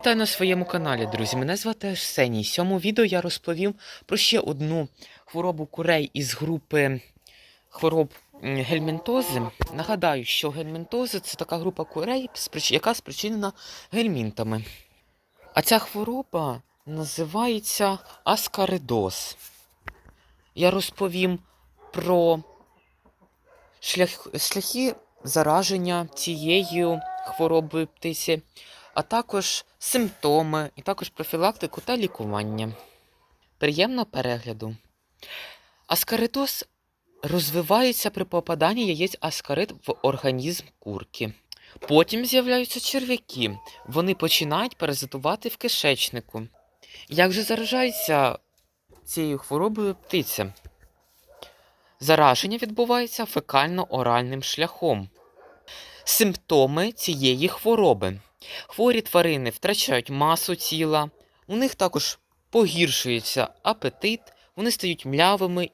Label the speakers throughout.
Speaker 1: Вітаю на своєму каналі, друзі. Мене звати Арсеній. В цьому відео я розповім про ще одну хворобу курей із групи хвороб гельмінтози. Нагадаю, що гельмінтози це така група курей, яка спричинена гельмінтами. А ця хвороба називається аскаридоз. Я розповім про шлях, шляхи зараження цією хворобою птиці а також симптоми, і також профілактику та лікування. Приємного перегляду. Аскаридоз розвивається при попаданні яєць аскарид в організм курки. Потім з'являються черв'яки. Вони починають паразитувати в кишечнику. Як же заражається цією хворобою птиця? Зараження відбувається фекально-оральним шляхом. Симптоми цієї хвороби. Хворі тварини втрачають масу тіла, у них також погіршується апетит, вони стають млявими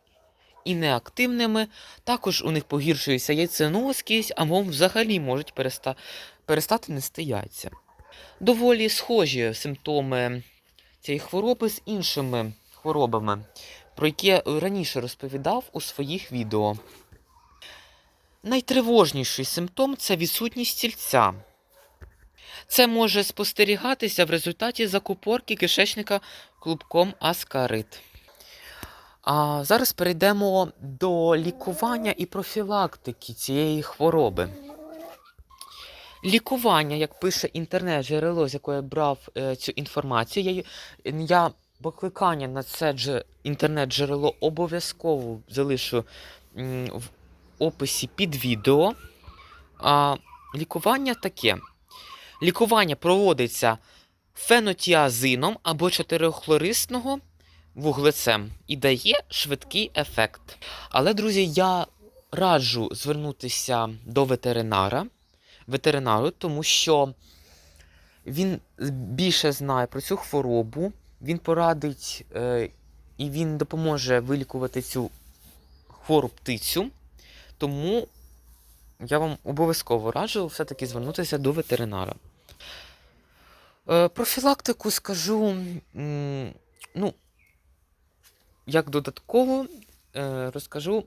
Speaker 1: і неактивними, також у них погіршується яйценоскість, або взагалі можуть переста... перестати нести яйця. Доволі схожі симптоми цієї хвороби з іншими хворобами, про які я раніше розповідав у своїх відео. Найтривожніший симптом це відсутність стільця. Це може спостерігатися в результаті закупорки кишечника клубком аскарид. А зараз перейдемо до лікування і профілактики цієї хвороби. Лікування, як пише інтернет-джерело, з якого я брав е, цю інформацію, я, я покликання на це дже- інтернет-джерело обов'язково залишу в описі під відео. А, лікування таке. Лікування проводиться фенотіазином або чотирихлористного вуглецем і дає швидкий ефект. Але, друзі, я раджу звернутися до ветеринара, ветеринару, тому що він більше знає про цю хворобу, він порадить е, і він допоможе вилікувати цю хвору птицю. Тому я вам обов'язково раджу все-таки звернутися до ветеринара. Е, профілактику скажу, ну, як додатково е, розкажу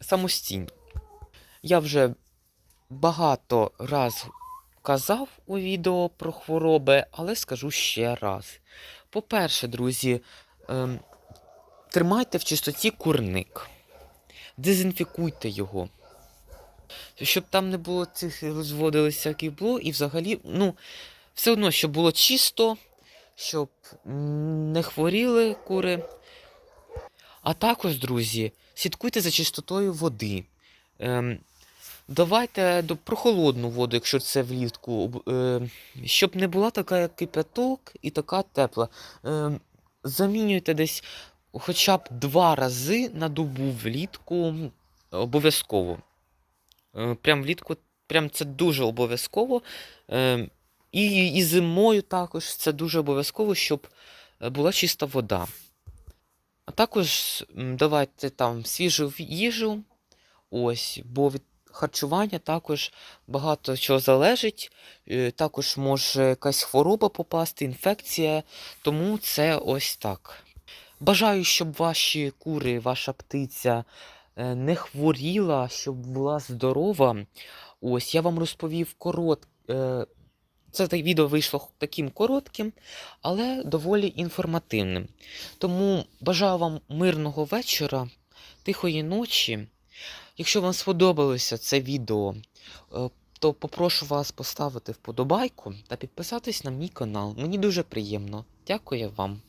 Speaker 1: самостійно. Я вже багато раз казав у відео про хвороби, але скажу ще раз. По-перше, друзі, ем, тримайте в чистоті курник, дезінфікуйте його. Щоб там не було цих розводилися всяких було, і взагалі, ну, все одно, щоб було чисто, щоб не хворіли кури. А також, друзі, слідкуйте за чистотою води. Ем, давайте до прохолодну воду, якщо це влітку, об- е, щоб не була така, як кипяток, і така тепла. Ем, замінюйте десь хоча б два рази на добу влітку обов'язково. Е, Прям влітку, прям це дуже обов'язково. Е, І, і зимою також це дуже обов'язково, щоб е, була чиста вода. А також давайте там свіжу їжу. Ось, бо від харчування також багато чого залежить. Також може якась хвороба попасти, інфекція. Тому це ось так. Бажаю, щоб ваші кури, ваша птиця е, не хворіла, щоб була здорова. Ось я вам розповів корот. е, Це відео вийшло таким коротким, але доволі інформативним. Тому бажаю вам мирного вечора, тихої ночі. Якщо вам сподобалося це відео, е, то попрошу вас поставити вподобайку та підписатись на мій канал. Мені дуже приємно. Дякую вам.